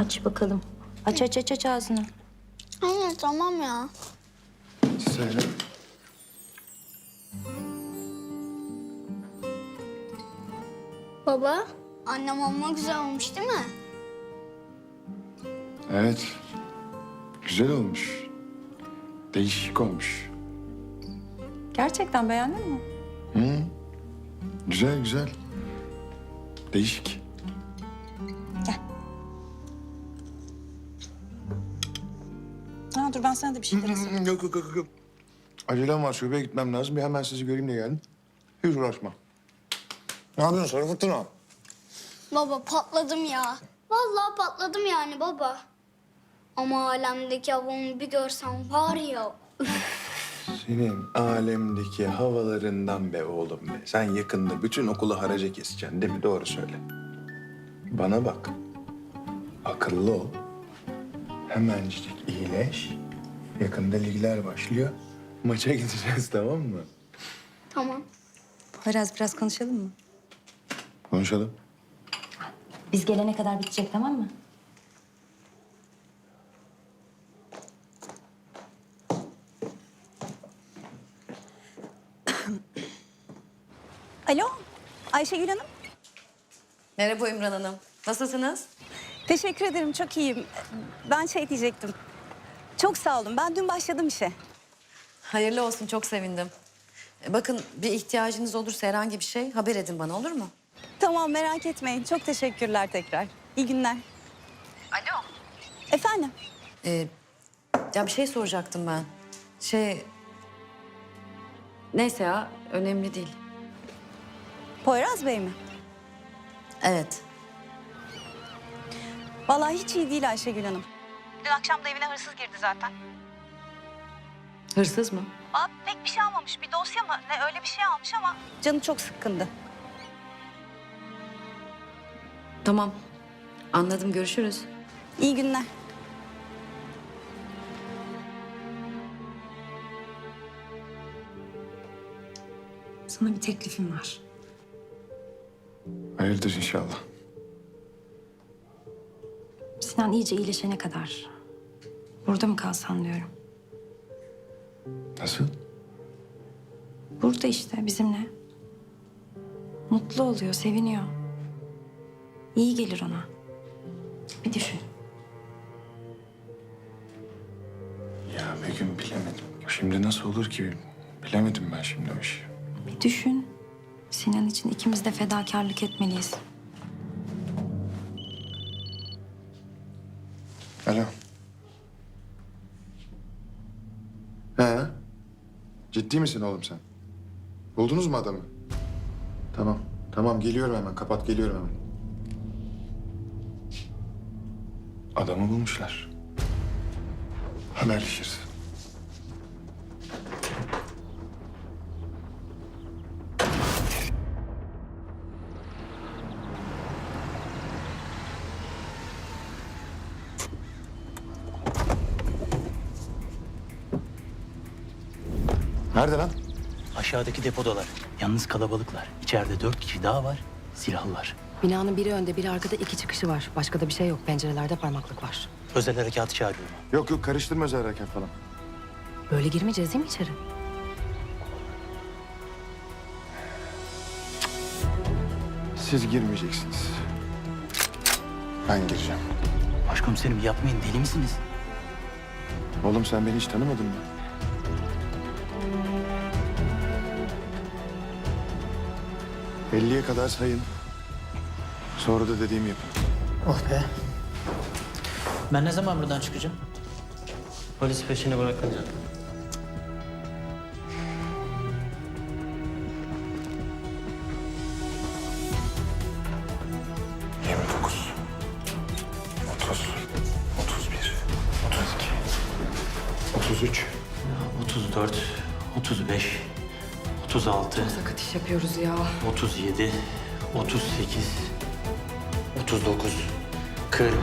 Aç bakalım. Aç aç aç aç ağzını. Anne tamam ya. Söyle. Baba, annem amma güzel olmuş değil mi? Evet. Güzel olmuş. Değişik olmuş. Gerçekten beğendin mi? Güzel güzel. Değişik. Ha, dur ben sana da bir şeyler hazırlayayım. Yok yok yok yok. Acelem var şubeye gitmem lazım. Bir hemen sizi göreyim diye geldim. Hiç uğraşma. Ne yapıyorsun sarı fırtına? Baba patladım ya. Vallahi patladım yani baba. Ama alemdeki havamı bir görsen var ya. Senin alemdeki havalarından be oğlum be. Sen yakında bütün okulu haraca keseceksin değil mi? Doğru söyle. Bana bak. Akıllı ol. Hemencik iyileş. Yakında ligler başlıyor. Maça gideceğiz tamam mı? Tamam. Poyraz biraz konuşalım mı? Konuşalım. Biz gelene kadar bitecek tamam mı? Alo, Ayşegül Hanım. Merhaba İmran Hanım. Nasılsınız? Teşekkür ederim, çok iyiyim. Ben şey diyecektim. Çok sağ olun, ben dün başladım işe. Hayırlı olsun, çok sevindim. E, Bakın bir ihtiyacınız olursa herhangi bir şey haber edin bana olur mu? Tamam, merak etmeyin. Çok teşekkürler tekrar. İyi günler. Alo. Efendim? Ee, ya bir şey soracaktım ben. Şey... Neyse ya, önemli değil. Poyraz Bey mi? Evet. Vallahi hiç iyi değil Ayşegül Hanım. Dün akşam da evine hırsız girdi zaten. Hırsız mı? Aa, pek bir şey almamış. Bir dosya mı? Ne öyle bir şey almış ama... Canı çok sıkkındı. Tamam. Anladım, görüşürüz. İyi günler. Sana bir teklifim var. Hayırdır inşallah. Sinan iyice iyileşene kadar burada mı kalsan diyorum. Nasıl? Burada işte bizimle. Mutlu oluyor, seviniyor. İyi gelir ona. Bir düşün. Ya bir gün bilemedim. Şimdi nasıl olur ki? Bilemedim ben şimdi o işi. Bir düşün. Sinan için ikimiz de fedakarlık etmeliyiz. Alo. He? Ciddi misin oğlum sen? Buldunuz mu adamı? Tamam. Tamam geliyorum hemen. Kapat geliyorum hemen. Adamı bulmuşlar. Haberleşiriz. Nerede lan? Aşağıdaki depodalar. Yalnız kalabalıklar. İçeride dört kişi daha var. Silahlılar. Binanın biri önde, biri arkada iki çıkışı var. Başka da bir şey yok. Pencerelerde parmaklık var. Özel harekatı çağırıyorum. Yok yok karıştırma özel harekat falan. Böyle girmeyeceğiz değil mi içeri? Siz girmeyeceksiniz. Ben gireceğim. Başkomiserim yapmayın deli misiniz? Oğlum sen beni hiç tanımadın mı? Elliye kadar sayın. Sonra da dediğimi yapın. Oh be. Ben ne zaman buradan çıkacağım? Polis peşini bırakınca. Otuz. Bir. Otuz iki. Otuz üç. 34, 35, 36, Sakat iş yapıyoruz ya. 37, 38, 39, 40,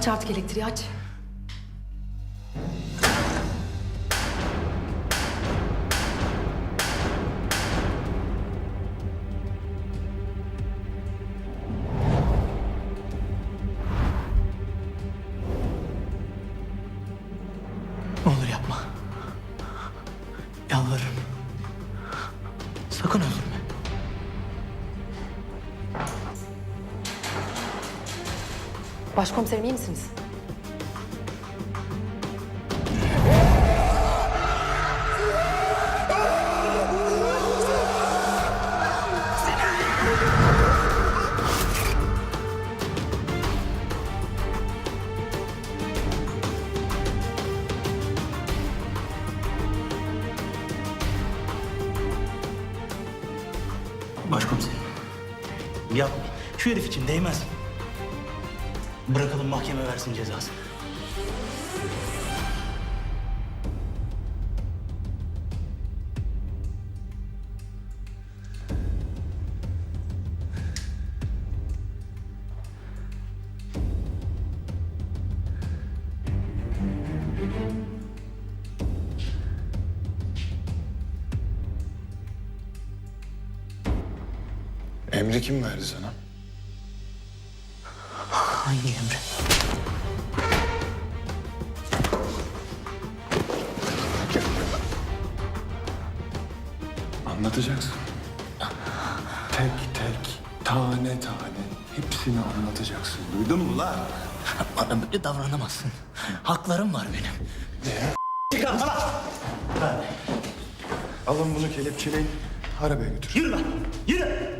Aç artık elektriği aç. Olur yapma. Yalvarırım. Sakın öldürme. Başkomiserim iyi misiniz? Başkomiserim. Yapma. Şu herif için değmez. Bırakalım mahkeme versin cezasını. Emri kim verdi sana? Hangi emri? Anlatacaksın. Tek tek, tane tane hepsini anlatacaksın. Duydun mu lan? Bana böyle davranamazsın. Haklarım var benim. Alın bunu kelepçeleyin. Arabaya götür. Yürü lan. Yürü.